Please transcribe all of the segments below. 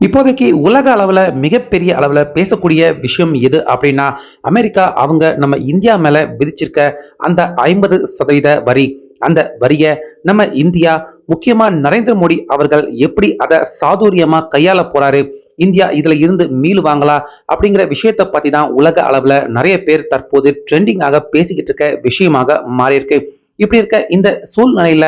இப்போதைக்கு உலக அளவில் மிகப்பெரிய அளவில் பேசக்கூடிய விஷயம் எது அப்படின்னா அமெரிக்கா அவங்க நம்ம இந்தியா மேல விதிச்சிருக்க அந்த ஐம்பது சதவீத வரி. அந்த வரியை நம்ம இந்தியா முக்கியமாக நரேந்திர மோடி அவர்கள் எப்படி அதை சாதுரியமா கையாள போறாரு? இந்தியா இதுல இருந்து மீளுவாங்களா? அப்படிங்கிற விஷயத்தை பற்றி தான் உலக அளவுல நிறைய பேர் தற்போது ட்ரெண்டிங்காக பேசிக்கிட்டு இருக்க விஷயமாக மாறியிருக்கு. இப்படி இருக்க இந்த சூழ்நிலையில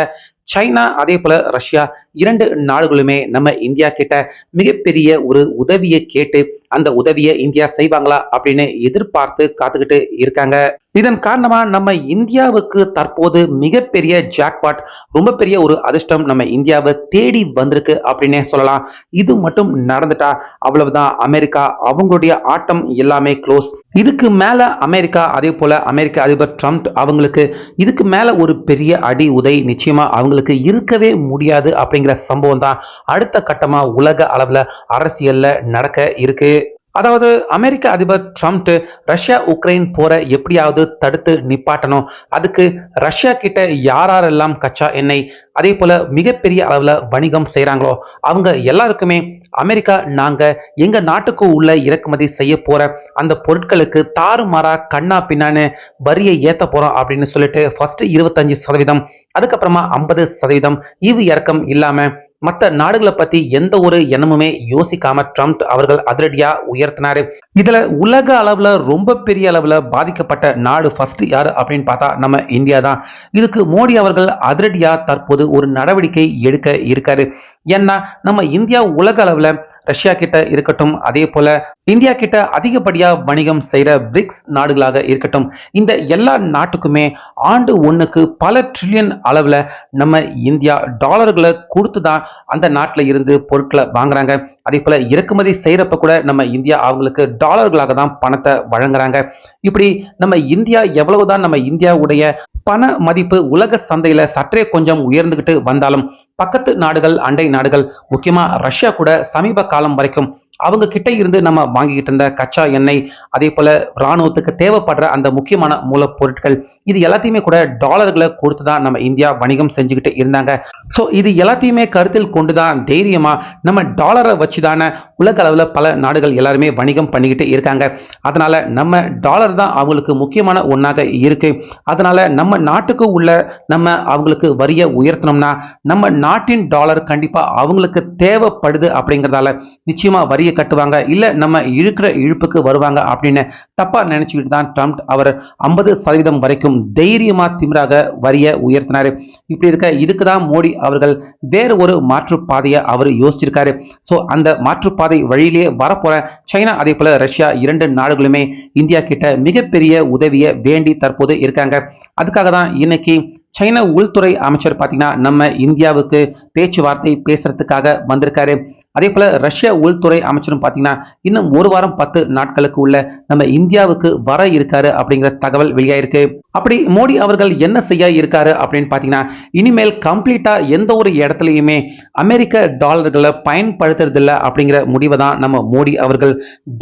சைனா அதே போல ரஷ்யா இரண்டு நாடுகளுமே நம்ம இந்தியா கிட்ட மிகப்பெரிய ஒரு உதவியை கேட்டு அந்த உதவியை இந்தியா செய்வாங்களா அப்படின்னு எதிர்பார்த்து காத்துக்கிட்டு இருக்காங்க. இதன் காரணமா நம்ம இந்தியாவுக்கு தற்போது மிகப்பெரிய ஜாக்பாட் ரொம்ப பெரிய ஒரு அதிர்ஷ்டம் நம்ம இந்தியாவை தேடி வந்திருக்கு அப்படின்னே சொல்லலாம். இது மட்டும் நடந்துட்டா அவ்வளவுதான். அமெரிக்கா அவங்களுடைய ஆட்டம் எல்லாமே க்ளோஸ் இதுக்கு மேல அமெரிக்கா அதே போல அமெரிக்க அதிபர் ட்ரம்ப் அவங்களுக்கு இதுக்கு மேல ஒரு பெரிய அடி உதை நிச்சயமா அவங்களுக்கு இருக்கவே முடியாது அப்படிங்கிற சம்பவம் தான் அடுத்த கட்டமா உலக அளவுல அரசியல்ல நடக்க இருக்கு. அதாவது அமெரிக்க அதிபர் ட்ரம்ப் ரஷ்யா உக்ரைன் போரை எப்படியாவது தடுத்து நிப்பாட்டணும். அதுக்கு ரஷ்யா கிட்ட யாரெல்லாம் கச்சா எண்ணெய் அதே போல மிகப்பெரிய அளவுல வணிகம் செய்கிறாங்களோ அவங்க எல்லாருக்குமே அமெரிக்கா நாங்க எங்க நாட்டுக்கு உள்ள இறக்குமதி செய்ய போற அந்த பொருட்களுக்கு தாறுமாறா கண்ணா பின்னான்னு வரியை ஏத்த போறோம் அப்படின்னு சொல்லிட்டு ஃபர்ஸ்ட் இருபத்தஞ்சு சதவீதம் அதுக்கப்புறமா ஐம்பது சதவீதம் ஈவு இறக்கம் இல்லாம மற்ற நாடுகளை பத்தி எந்த ஒரு எண்ணமுமே யோசிக்காம ட்ரம்ப் அவர்கள் அதிரடியா உயர்த்தினாரு. இதுல உலக அளவுல ரொம்ப பெரிய அளவுல பாதிக்கப்பட்ட நாடு ஃபர்ஸ்ட் யாரு அப்படின்னு பார்த்தா நம்ம இந்தியா தான். இதுக்கு மோடி அவர்கள் அதிரடியா தற்போது ஒரு நடவடிக்கை எடுக்க இருக்காரு. ஏன்னா நம்ம இந்தியா உலக அளவுல ரஷ்யா கிட்ட இருக்கட்டும் அதே போல இந்தியா கிட்ட அதிகப்படியா வணிகம் செய்யற பிரிக்ஸ் நாடுகளாக இருக்கட்டும் இந்த எல்லா நாட்டுக்குமே ஆண்டு ஒண்ணுக்கு பல ட்ரில்லியன் அளவுல நம்ம இந்தியா டாலர்களை கொடுத்து தான் அந்த நாட்டுல இருந்து பொருட்களை வாங்குறாங்க. அதே போல இறக்குமதி செய்யறப்ப கூட நம்ம இந்தியா அவங்களுக்கு டாலர்களாக தான் பணத்தை வழங்குறாங்க. இப்படி நம்ம இந்தியா எவ்வளவுதான் நம்ம இந்தியாவுடைய பண மதிப்பு உலக சந்தையில சற்றே கொஞ்சம் உயர்ந்துகிட்டு வந்தாலும் பக்கத்து நாடுகள் அண்டை நாடுகள் முக்கியமா ரஷ்யா கூட சமீப காலம் வரைக்கும் அவங்க கிட்ட இருந்து நம்ம வாங்கிக்கிட்டு இருந்த கச்சா எண்ணெய் அதே போல ராணுவத்துக்கு தேவைப்படுற அந்த முக்கியமான மூலப்பொருட்கள் இது எல்லாத்தையுமே கூட டாலர்களை கொடுத்து தான் நம்ம இந்தியா வணிகம் செஞ்சுக்கிட்டு இருந்தாங்க. ஸோ இது எல்லாத்தையுமே கருத்தில் கொண்டு தான் தைரியமா நம்ம டாலரை வச்சு தானே உலக அளவில் பல நாடுகள் எல்லாருமே வணிகம் பண்ணிக்கிட்டு இருக்காங்க. அதனால நம்ம டாலர் தான் அவங்களுக்கு முக்கியமான ஒன்றாக இருக்கு. அதனால நம்ம நாட்டுக்கு உள்ள நம்ம அவங்களுக்கு வரியை உயர்த்தணும்னா நம்ம நாட்டின் டாலர் கண்டிப்பாக அவங்களுக்கு தேவைப்படுது அப்படிங்கிறதால நிச்சயமா வரியை கட்டுவாங்க. இல்லை நம்ம இழுக்கிற இழுப்புக்கு வருவாங்க அப்படின்னு தப்பா நினைச்சுக்கிட்டு தான் ட்ரம்ப் அவர் ஐம்பது சதவீதம் வரைக்கும் தைரியமா திமிராக வரியை உயர்த்தினாரு. இப்படி இருக்க இதுக்கு தான் மோடி அவர்கள் வேறு ஒரு மாற்றுப்பாதையை அவர் யோசிச்சிருக்காரு. ஸோ அந்த மாற்றுப்பாதை வழியிலேயே வரப்போற சைனா அதே போல ரஷ்யா இரண்டு நாடுகளுமே இந்தியா கிட்ட மிகப்பெரிய உதவியை வேண்டி தற்போது இருக்காங்க. அதுக்காக தான் இன்னைக்கு சைனா உள்துறை அமைச்சர் பார்த்தீங்கன்னா நம்ம இந்தியாவுக்கு பேச்சுவார்த்தை பேசுறதுக்காக வந்திருக்காரு. அதே போல ரஷ்ய உள்துறை அமைச்சரும் பார்த்தீங்கன்னா இன்னும் ஒரு வாரம் பத்து நாட்களுக்கு உள்ள நம்ம இந்தியாவுக்கு வர இருக்காரு அப்படிங்கிற தகவல் வெளியாயிருக்கு. அப்படி மோடி அவர்கள் என்ன செய்ய இருக்காரு அப்படின்னு பார்த்தீங்கன்னா இனிமேல் கம்ப்ளீட்டா எந்த ஒரு இடத்துலையுமே அமெரிக்க டாலர்களை பயன்படுத்துறதில்ல அப்படிங்கிற முடிவை தான் நம்ம மோடி அவர்கள்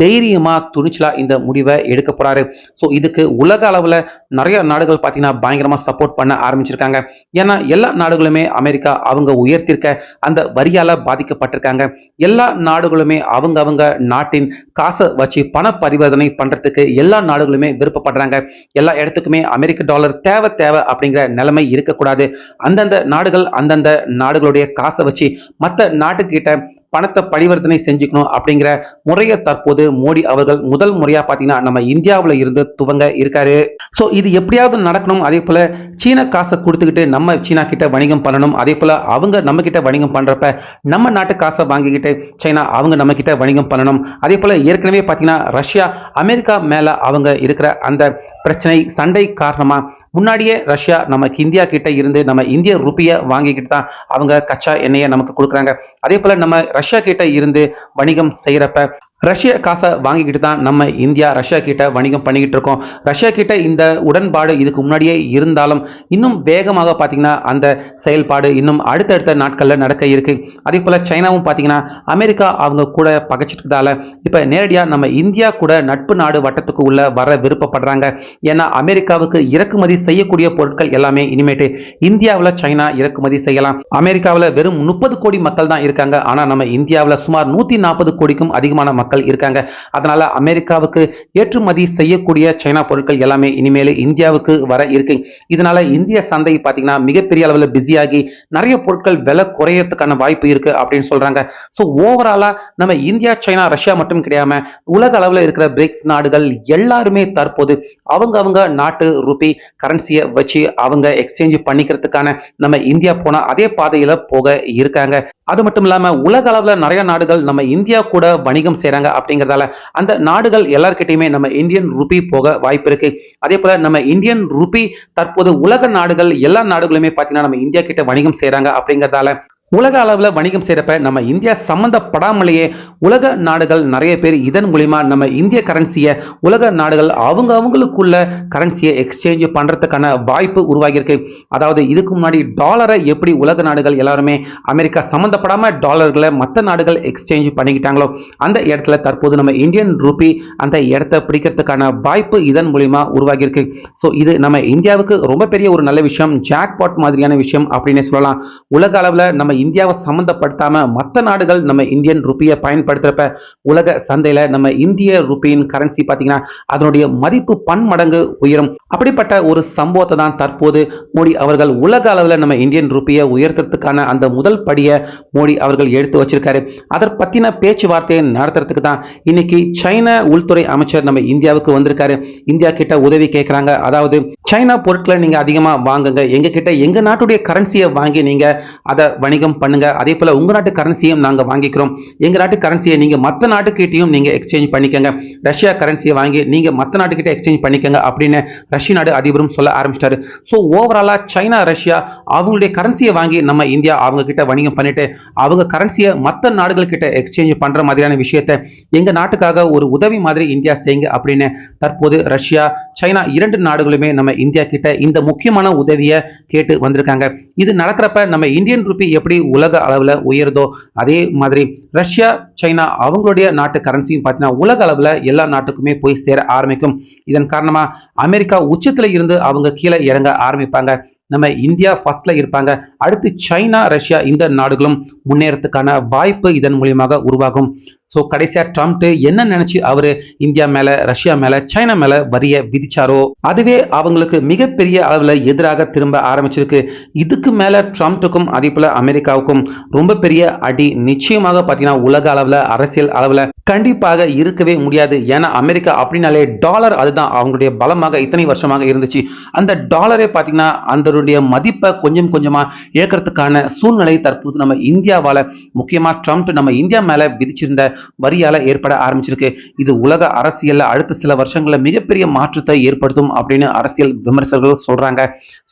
தைரியமா துணிச்சலா இந்த முடிவை எடுக்க போறாரு. ஸோ இதுக்கு உலக அளவில் நிறைய நாடுகள் பார்த்தீங்கன்னா பயங்கரமாக சப்போர்ட் பண்ண ஆரம்பிச்சிருக்காங்க. ஏன்னா எல்லா நாடுகளுமே அமெரிக்கா அவங்க உயர்த்திருக்க அந்த வரியால் பாதிக்கப்பட்டிருக்காங்க. எல்லா நாடுகளுமே அவங்க அவங்க நாட்டின் காசை வச்சு பண பரிவர்த்தனை பண்ணுறதுக்கு எல்லா நாடுகளுமே விருப்பப்படுறாங்க. எல்லா இடத்துக்குமே அமெரிக்க டாலர் தேவை தேவை அப்படிங்கிற நிலைமை இருக்கக்கூடாது. அந்தந்த நாடுகள் அந்தந்த நாடுகளுடைய காசை வச்சு மற்ற நாட்டுக்கிட்ட பணத்தை பரிவர்த்தனை செஞ்சுக்கணும் அப்படிங்கிற முறையை தற்போது மோடி அவர்கள் முதல் முறையா பார்த்தீங்கன்னா நம்ம இந்தியாவில் இருந்து துவங்க இருக்காரு. ஸோ இது எப்படியாவது நடக்கணும். அதே போல சீன காசை கொடுத்துக்கிட்டு நம்ம சீனா கிட்ட வணிகம் பண்ணணும். அதே போல அவங்க நம்ம கிட்ட வணிகம் பண்றப்ப நம்ம நாட்டு காசை வாங்கிக்கிட்டு சைனா அவங்க நம்ம கிட்ட வணிகம் பண்ணணும். அதே போல ஏற்கனவே பார்த்தீங்கன்னா ரஷ்யா அமெரிக்கா மேல அவங்க இருக்கிற அந்த பிரச்சனை சண்டை காரணமா? முன்னாடியே ரஷ்யா நமக்கு இந்தியா கிட்ட இருந்து நம்ம இந்திய ருப்பியை வாங்கிக்கிட்டு தான் அவங்க கச்சா எண்ணெயை நமக்கு கொடுக்குறாங்க. அதே போல நம்ம ரஷ்யா கிட்ட இருந்து வணிகம் செய்யறப்ப ரஷ்ய காசை வாங்கிக்கிட்டு தான் நம்ம இந்தியா ரஷ்யா கிட்ட வணிகம் பண்ணிக்கிட்டு இருக்கோம். ரஷ்யா கிட்ட இந்த உடன்பாடு இதுக்கு முன்னாடியே இருந்தாலும் இன்னும் வேகமாக பார்த்தீங்கன்னா அந்த செயல்பாடு இன்னும் அடுத்தடுத்த நாட்களில் நடக்க இருக்கு. அதே போல் சைனாவும் பார்த்தீங்கன்னா அமெரிக்கா அவங்க கூட பகைச்சிட்டதால இப்போ நேரடியாக நம்ம இந்தியா கூட நட்பு நாடு வட்டத்துக்கு உள்ள வர விருப்பப்படுறாங்க. ஏன்னா அமெரிக்காவுக்கு இறக்குமதி செய்யக்கூடிய பொருட்கள் எல்லாமே இனிமேட்டு இந்தியாவில் சைனா இறக்குமதி செய்யலாம். அமெரிக்காவில் வெறும் முப்பது கோடி மக்கள் தான் இருக்காங்க. ஆனால் நம்ம இந்தியாவில் சுமார் நூற்றி நாற்பது கோடிக்கும் அதிகமான மக்கள் இருக்காங்க. அதனால அமெரிக்காவுக்கு ஏற்றுமதி செய்யக்கூடிய சைனா பொருட்கள் எல்லாமே இனிமேல் இந்தியாவுக்கு வர இருக்கு. இதனால இந்திய சந்தை பார்த்தீங்கன்னா மிகப்பெரிய அளவில் பிஸியாகி நிறைய பொருட்கள் விலை குறையறதுக்கான வாய்ப்பு இருக்கு அப்படின்னு சொல்றாங்க. ஸோ ஓவராலா நம்ம இந்தியா சைனா ரஷ்யா மட்டும் கிடையாம உலக அளவில் இருக்கிற பிரிக்ஸ் நாடுகள் எல்லாருமே தற்போது அவங்க அவங்க நாட்டு ருபி கரன்சியை வச்சு அவங்க எக்ஸ்சேஞ்ச் பண்ணிக்கிறதுக்கான நம்ம இந்தியா போன அதே பாதையில போக இருக்காங்க. அது மட்டும் இல்லாம உலக அளவில் நிறைய நாடுகள் நம்ம இந்தியா கூட வணிகம் செய்கிறாங்க அப்படிங்கறதால அந்த நாடுகள் எல்லாருக்கிட்டையுமே நம்ம இந்தியன் ருபி போக வாய்ப்பு இருக்கு. அதே போல நம்ம இந்தியன் ருபி தற்போது உலக நாடுகள் எல்லா நாடுகளுமே பார்த்தீங்கன்னா நம்ம இந்தியா கிட்ட வணிகம் செய்கிறாங்க அப்படிங்கறதால உலக அளவில் வணிகம் செய்கிறப்ப நம்ம இந்தியா சம்மந்தப்படாமலேயே உலக நாடுகள் நிறைய பேர் இதன் மூலிமா நம்ம இந்திய கரன்சியை உலக நாடுகள் அவங்க அவங்களுக்குள்ள கரன்சியை எக்ஸ்சேஞ்ச் பண்ணுறதுக்கான வாய்ப்பு உருவாகியிருக்கு. அதாவது இதுக்கு முன்னாடி டாலரை எப்படி உலக நாடுகள் எல்லாருமே அமெரிக்கா சம்மந்தப்படாமல் டாலர்களை மற்ற நாடுகள் எக்ஸ்சேஞ்ச் பண்ணிக்கிட்டாங்களோ அந்த இடத்துல தற்போது நம்ம இந்தியன் ரூபி அந்த இடத்த பிடிக்கிறதுக்கான வாய்ப்பு இதன் மூலிமா உருவாகியிருக்கு. ஸோ இது நம்ம இந்தியாவுக்கு ரொம்ப பெரிய ஒரு நல்ல விஷயம் ஜாக்பாட் மாதிரியான விஷயம் அப்படின்னே சொல்லலாம். உலக அளவில் நம்ம இந்தியாவை சம்மந்தப்படுத்தாம மற்ற நாடுகள் நம்ம இந்தியன் ருப்பியை பயன்படுத்துறப்ப உலக சந்தையில நம்ம இந்திய ருப்பியின் கரன்சி பார்த்தீங்கன்னா அதனுடைய மதிப்பு பன்மடங்கு உயரும். அப்படிப்பட்ட ஒரு சம்பவத்தை தான் தற்போது மோடி அவர்கள் உலக அளவில் நம்ம இந்தியன் ருப்பியை உயர்த்துறதுக்கான அந்த முதல் படியை மோடி அவர்கள் எடுத்து வச்சிருக்காரு. அதை பத்தின பேச்சுவார்த்தையை நடத்துறதுக்கு தான் இன்னைக்கு சைனா உள்துறை அமைச்சர் நம்ம இந்தியாவுக்கு வந்திருக்காரு. இந்தியா கிட்ட உதவி கேட்கிறாங்க அதாவது சைனா பொருட்களை நீங்க அதிகமா வாங்குங்க. எங்க கிட்ட எங்க நாட்டுடைய கரன்சியை வாங்கி நீங்க அதை வணிகம் பண்ணுங்க. அதே போல உங்க நாட்டு கரன்சியும் நாங்க வாங்கிக்கிறோம். எங்க நாட்டு கரன்சியை நீங்க மற்ற நாட்டுக்கிட்டையும் நீங்க எக்ஸ்சேஞ்ச் பண்ணிக்கங்க. ரஷ்யா கரன்சியை வாங்கி நீங்க மற்ற நாட்டுக்கிட்ட எக்ஸ்சேஞ்ச் பண்ணிக்கங்க அப்படின்னு ரஷ்ய நாடு அதிபரும் சொல்ல ஆரம்பிச்சிட்டாரு. ஸோ ஓவராலா சைனா ரஷ்யா அவங்களுடைய கரன்சியை வாங்கி நம்ம இந்தியா அவங்க கிட்ட வணிகம் பண்ணிட்டு அவங்க கரன்சியை மற்ற நாடுகள் கிட்ட எக்ஸ்சேஞ்ச் பண்ற மாதிரியான விஷயத்தை எங்க நாட்டுக்காக ஒரு உதவி மாதிரி இந்தியா செய்யுங்க அப்படின்னு தற்போது ரஷ்யா சைனா இரண்டு நாடுகளுமே நம்ம இந்தியா கிட்ட இந்த முக்கியமான உதவியை கேட்டு வந்திருக்காங்க. இது நடக்கிறப்ப நம்ம இந்தியன் ரூபி எப்படி உலக அளவில் உயருதோ அதே மாதிரி ரஷ்யா சைனா அவங்களுடைய நாட்டு கரன்சியும் பார்த்தீங்கன்னா உலக அளவில் எல்லா நாட்டுக்குமே போய் சேர ஆரம்பிக்கும். இதன் காரணமா அமெரிக்கா உச்சத்தில் இருந்து அவங்க கீழே இறங்க ஆரம்பிப்பாங்க. நம்ம இந்தியா ஃபர்ஸ்ட்ல இருப்பாங்க. அடுத்து சைனா ரஷ்யா இந்த நாடுகளும் முன்னேறத்துக்கான வாய்ப்பு இதன் மூலியமாக உருவாகும். ஸோ கடைசியா ட்ரம்ப் என்ன நினைச்சு அவரு இந்தியா மேல ரஷ்யா மேல சைனா மேல வரிய விதிச்சாரோ? அதுவே அவங்களுக்கு மிகப்பெரிய அளவுல எதிராக திரும்ப ஆரம்பிச்சிருக்கு. இதுக்கு மேல ட்ரம்ப்புக்கும் அதே போல அமெரிக்காவுக்கும் ரொம்ப பெரிய அடி நிச்சயமாக பார்த்தீங்கன்னா உலக அளவுல அரசியல் அளவுல கண்டிப்பாக இருக்கவே முடியாது. ஏன்னா அமெரிக்கா அப்படின்னாலே டாலர் அதுதான். அவங்களுடைய பலமாக இத்தனை வருஷமாக இருந்துச்சு. அந்த டாலரே பார்த்தீங்கன்னா அதனுடைய மதிப்பை கொஞ்சம் கொஞ்சமா இழக்கிறதுக்கான சூழ்நிலை தற்போது நம்ம இந்தியாவால் முக்கியமாக ட்ரம்ப் நம்ம இந்தியா மேலே விதிச்சிருந்த வரியால் ஏற்பட ஆரம்பிச்சிருக்கு. இது உலக அரசியலில் அடுத்த சில வருஷங்களில் மிகப்பெரிய மாற்றத்தை ஏற்படுத்தும் அப்படின்னு அரசியல் விமர்சகர்கள் சொல்கிறாங்க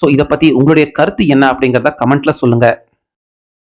ஸோ இதை பற்றி உங்களுடைய கருத்து என்ன அப்படிங்கிறத கமெண்ட்டில் சொல்லுங்கள்